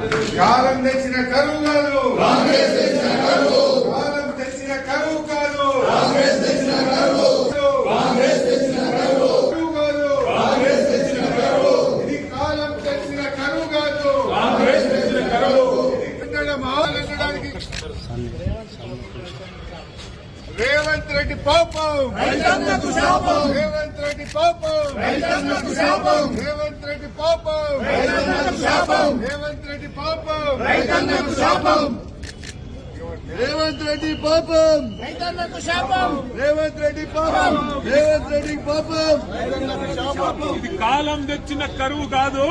కాలం తెచ్చిన కరువు కాదు. కాలం తెచ్చిన కరువు కాదు. కరువు. కాదు. ఇది కాలం తెచ్చిన కరువు కాదు. ఎన్నడం ఆలనడానికి రేవంత్ రెడ్డి పాపం. రేవంత్ రెడ్డి పాపం. రేవంత్ రెడ్డి పాపం. రేవంత్ రెడ్డి పాపం. రేవంత్ రెడ్డి పాపం. రేవంత్ రెడ్డి పాపం. రేవంత్ రెడ్డి పాపం. ఇది కాలం తెచ్చిన కరువు కాదు.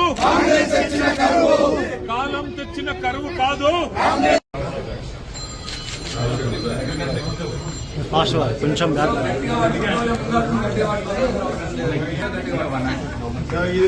కాలం తెచ్చిన కరువు కాదు. కొంచెం బ్యాక్ ఇది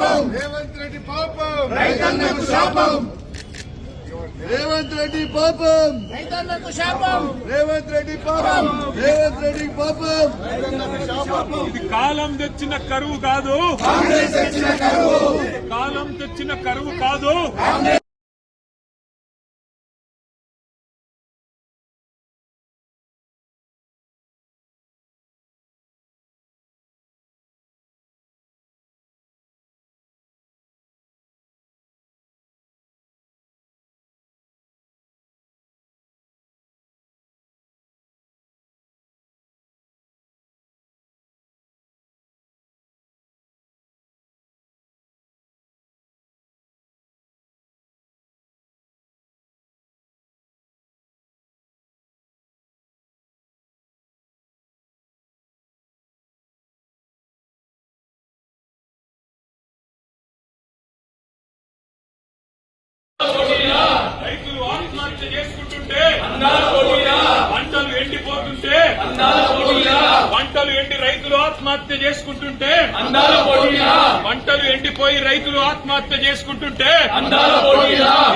రేవంత్ రెడ్డి పాపం. రేవంత్ రెడ్డి పాపం. రేవంత్ రెడ్డి పాపం. రేవంత్ రెడ్డి పాపం. ఇది కాలం తెచ్చిన కరువు కాదు. కాలం తెచ్చిన కరువు కాదు. పంటలు ఎండి రైతులు ఆత్మహత్య చేసుకుంటుంటే పంటలు ఎండిపోయి రైతులు ఆత్మహత్య చేసుకుంటుంటే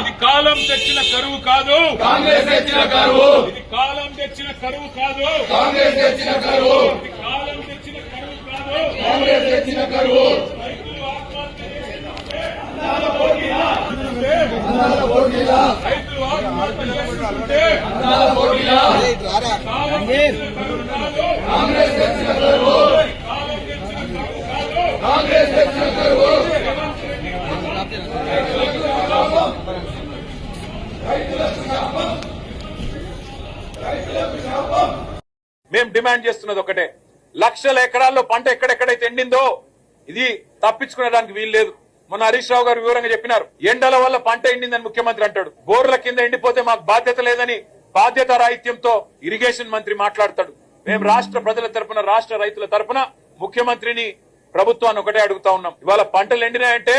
ఇది కాలం తెచ్చిన కరువు కాదు. కాంగ్రెస్ తెచ్చిన కరువు. ఇది కాలం తెచ్చిన కరువు కాదు. కాంగ్రెస్ తెచ్చిన కరువు. ఇది కాలం తెచ్చిన కరువు కాదు. కాంగ్రెస్ తెచ్చిన కరువు రైతులు ఆత్మహత్య చేసుకుంటుంటే పోటీలా రైతులు ఆత్మహత్య చేసుకుంటుంటే పోటీలా కాలం తెచ్చిన కరువు కాదు కాంగ్రెస్ తెచ్చిన కరువు కాలం తెచ్చిన కరువు కాదు కాంగ్రెస్ తెచ్చిన కరువు మేము డిమాండ్ చేస్తున్నది ఒకటే. లక్షల ఎకరాల్లో పంట ఎక్కడెక్కడైతే ఎండిందో ఇది తప్పించుకునేదానికి వీలు లేదు. మొన్న హరీష్ రావు గారు వివరంగా చెప్పినారు. ఎండల వల్ల పంట ఎండిందని ముఖ్యమంత్రి అంటాడు. బోర్ల కింద ఎండిపోతే మాకు బాధ్యత లేదని బాధ్యత రాహిత్యంతో ఇరిగేషన్ మంత్రి మాట్లాడతాడు. మేము రాష్ట్ర ప్రజల తరపున రాష్ట్ర రైతుల తరపున ముఖ్యమంత్రిని ప్రభుత్వాన్ని ఒకటే అడుగుతా ఉన్నాం. ఇవాళ పంటలు ఎండినాయంటే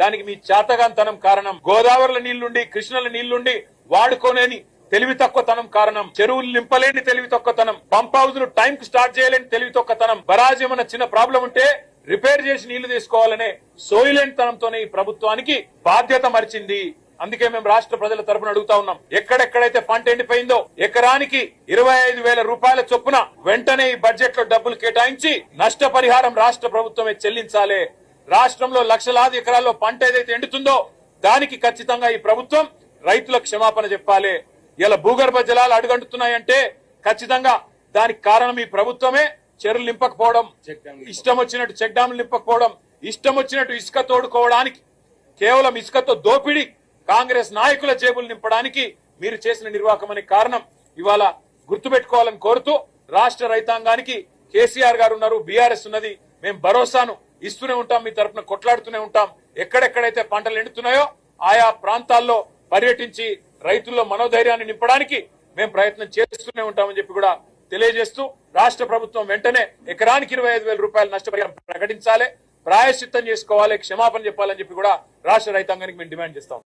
దానికి మీ చేతగాంతనం కారణం. గోదావరిల నీళ్ళుండి కృష్ణల నీళ్ళుండి వాడుకోలేని తెలివి తక్కువతనం కారణం. చెరువులు నింపలేని తెలివి తక్కువతనం. పంప్ హౌస్ను టైం కు స్టార్ట్ చేయలేని తెలివి తక్కువతనం. బరాజ్ ఏమన్నా చిన్న ప్రాబ్లం ఉంటే రిపేర్ చేసి నీళ్ళు తీసుకోవాలనే సోయిలెంట్ తనంతోనే ఈ ప్రభుత్వానికి బాధ్యత మరిచింది అందుకే మేము రాష్ట్ర ప్రజల తరపున అడుగుతా ఉన్నాం. ఎక్కడెక్కడైతే పంట ఎండిపోయిందో ఎకరానికి ఇరవై ఐదు వేల రూపాయల చొప్పున వెంటనే ఈ బడ్జెట్లో డబ్బులు కేటాయించి నష్టపరిహారం రాష్ట్ర ప్రభుత్వమే చెల్లించాలి. రాష్ట్రంలో లక్షలాది ఎకరాల్లో పంట ఏదైతే ఎండుతుందో దానికి ఖచ్చితంగా ఈ ప్రభుత్వం రైతులకు క్షమాపణ చెప్పాలి. ఇలా భూగర్భ జలాలు అడుగంటున్నాయంటే ఖచ్చితంగా దానికి కారణం ఈ ప్రభుత్వమే. చెరువులు నింపకపోవడం ఇష్టం వచ్చినట్టు చెక్ డ్యాములు నింపకపోవడం ఇష్టం వచ్చినట్టు ఇసుక తోడుకోవడానికి కేవలం ఇసుకతో దోపిడీ కాంగ్రెస్ నాయకుల జేబులు నింపడానికి మీరు చేసిన నిర్వాహకమనే కారణం ఇవాళ గుర్తుపెట్టుకోవాలని కోరుతూ రాష్ట్ర రైతాంగానికి కేసీఆర్ గారు ఉన్నారు బీఆర్ఎస్ ఉన్నది. మేము భరోసాను ఇస్తూనే ఉంటాం మీ తరపున కొట్లాడుతూనే ఉంటాం. ఎక్కడెక్కడైతే పంటలు ఎండుతున్నాయో ఆయా ప్రాంతాల్లో పర్యటించి రైతుల్లో మనోధైర్యాన్ని నింపడానికి మేము ప్రయత్నం చేస్తూనే ఉంటామని చెప్పి కూడా తెలియజేస్తూ రాష్ట్ర ప్రభుత్వం వెంటనే ఎకరానికి ఇరవై ఐదు వేల రూపాయలు నష్టపరిహారం ప్రకటించాలి ప్రాయశ్చిత్తం చేసుకోవాలి క్షమాపణ చెప్పాలని చెప్పి కూడా రాష్ట్ర రైతాంగానికి మేము డిమాండ్ చేస్తాం.